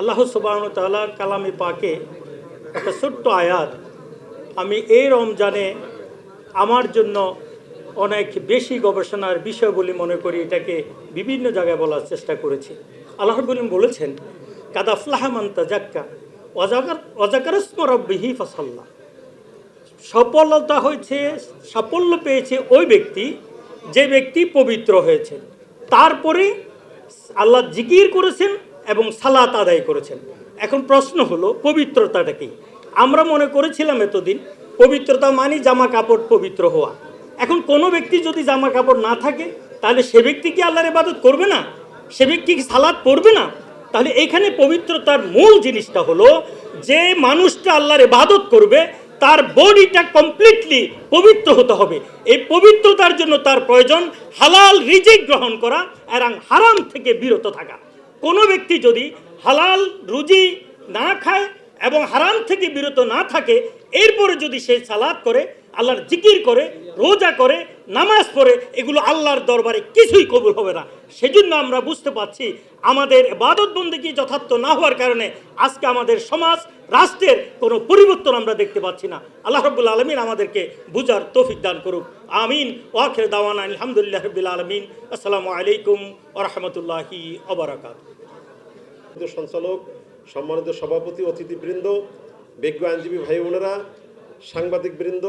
আল্লাহ সুবাহ তাল্লাহ কালামে পাকে একটা ছোট্ট আয়াত, আমি এই রমজানে আমার জন্য অনেক বেশি গবেষণার বিষয় বলে মনে করি, এটাকে বিভিন্ন জায়গায় বলার চেষ্টা করেছি। আল্লাহ বলিম বলেছেন কাদাফলাহমান তাজাক্কা অজাকার অজাকারস্মরব্বিহি ফাসাল্লাহ সফলতা হয়েছে, সাফল্য পেয়েছে ওই ব্যক্তি, যে ব্যক্তি পবিত্র হয়েছে। তারপরে আল্লাহ জিকির করেছেন এবং সালাত আদায় করেছেন। এখন প্রশ্ন হলো, পবিত্রতাটা কি? আমরা মনে করেছিলাম এতদিন, পবিত্রতা মানি জামা কাপড় পবিত্র হওয়া। এখন কোনো ব্যক্তি যদি জামা কাপড় না থাকে, তাহলে সে ব্যক্তি কি আল্লাহর ইবাদত করবে না? সে ব্যক্তি কি সালাদ পড়বে না? তাহলে এখানে পবিত্রতার মূল জিনিসটা হলো, যে মানুষটা আল্লাহর ইবাদত করবে, তার বডিটা কমপ্লিটলি পবিত্র হতে হবে। এই পবিত্রতার জন্য তার প্রয়োজন হালাল রিজিক গ্রহণ করা এবং হারাম থেকে বিরত থাকা। কোনো ব্যক্তি যদি হালাল রুজি না খায় এবং হারাম থেকে বিরত না থাকে, এরপরে যদি সে সালাদ করে, আল্লাহর জিকির করে, রোজা করে নামাজ পড়ে এগুলো আল্লাহর দরবারে কিছুই কবুল হবে না। সেজন্য আমরা বুঝতে পারছি আমাদের বাদত বন্দিকে যথার্থ না হওয়ার কারণে আজকে আমাদের সমাজ, রাষ্ট্রের কোনো পরিবর্তন আমরা দেখতে পাচ্ছি না। আল্লাহ রব্বুল আলমিন আমাদেরকে বুঝার তৌফিক দান করুক। আমিন। ওয়াখের দাওয়ান আলহামদুলিল্লাহ রবিল আলমিন। আসসালামু আলাইকুম ওরহমতুল্লাহি অবরাকাত সঞ্চালক, সম্মানিত সভাপতি, অতিথিবৃন্দ, বিজ্ঞ আইনজীবী ভাই বোনেরা সাংবাদিক বৃন্দ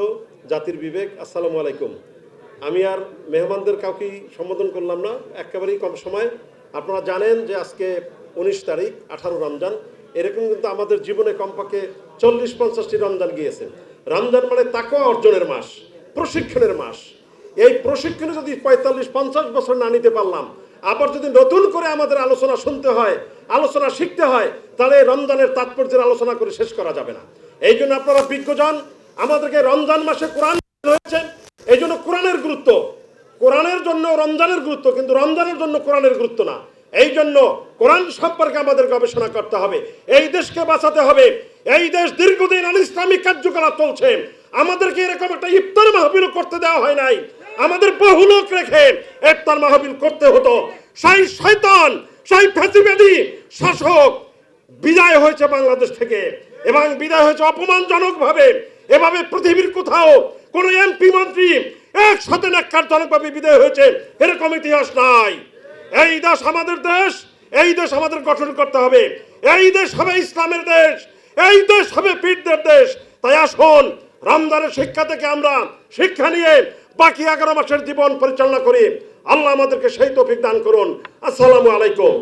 জাতির বিবেক, আসসালামু আলাইকুম। আমি আর মেহমানদের কাউকেই সম্বোধন করলাম না। একেবারেই কম সময়। আপনারা জানেন যে আজকে উনিশ তারিখ, আঠারো রমজান। এরকম কিন্তু আমাদের জীবনে কমপক্ষে চল্লিশ, পঞ্চাশটি রমজান গিয়েছে। রমজান মানে তাকেও অর্জনের মাস, প্রশিক্ষণের মাস। এই প্রশিক্ষণে যদি পঁয়তাল্লিশ, পঞ্চাশ বছর না নিতে পারলাম, আবার যদি নতুন করে আমাদের আলোচনা শুনতে হয়, আলোচনা শিখতে হয়, তাহলে রমজানের তাৎপর্যের আলোচনা করে শেষ করা যাবে না। এই জন্য আপনারা বিজ্ঞজন আমাদেরকে রমজান মাসে কোরআন জন্য কোরআনের গুরুত্ব। কোরআনের জন্য রমজানের গুরুত্ব, কিন্তু রমজানের জন্য কোরআনের গুরুত্ব না। এই জন্য কোরআন সম্পর্কে আমাদের গবেষণা করতে হবে। এই দেশকে বাঁচাতে হবে। এই দেশ দীর্ঘদিন আন ইসলামিক কার্যকলাপ চলছে। আমাদেরকে এরকম একটা ইফতার মাহবিল করতে দেওয়া হয় নাই। আমাদের বহু লোক রেখে ইফতার মাহবিল করতে হতো। সেই শয়তান, সেই ফ্যাসিবাদী শাসক বিদায় হয়েছে বাংলাদেশ থেকে। এবং বিদায় হয়েছে অপমানজনক ভাবে এভাবে পৃথিবীর কোথাও কোন এমপি মন্ত্রী একসাথে ন্যাক্কারজনকভাবে বিদায় হয়েছে। এরকম ইতিহাস নাই। এই দেশ আমাদের দেশ, এই দেশ আমাদের গঠন করতে হবে। এই দেশ হবে ইসলামের দেশ, এই দেশ হবে পীরদের দেশ। তাই আসুন, রমজানের শিক্ষা থেকে আমরা শিক্ষা নিয়ে বাকি এগারো মাসের জীবন পরিচালনা করি। আল্লাহ আমাদেরকে সেই তৌফিক দান করুন। আসসালামু আলাইকুম।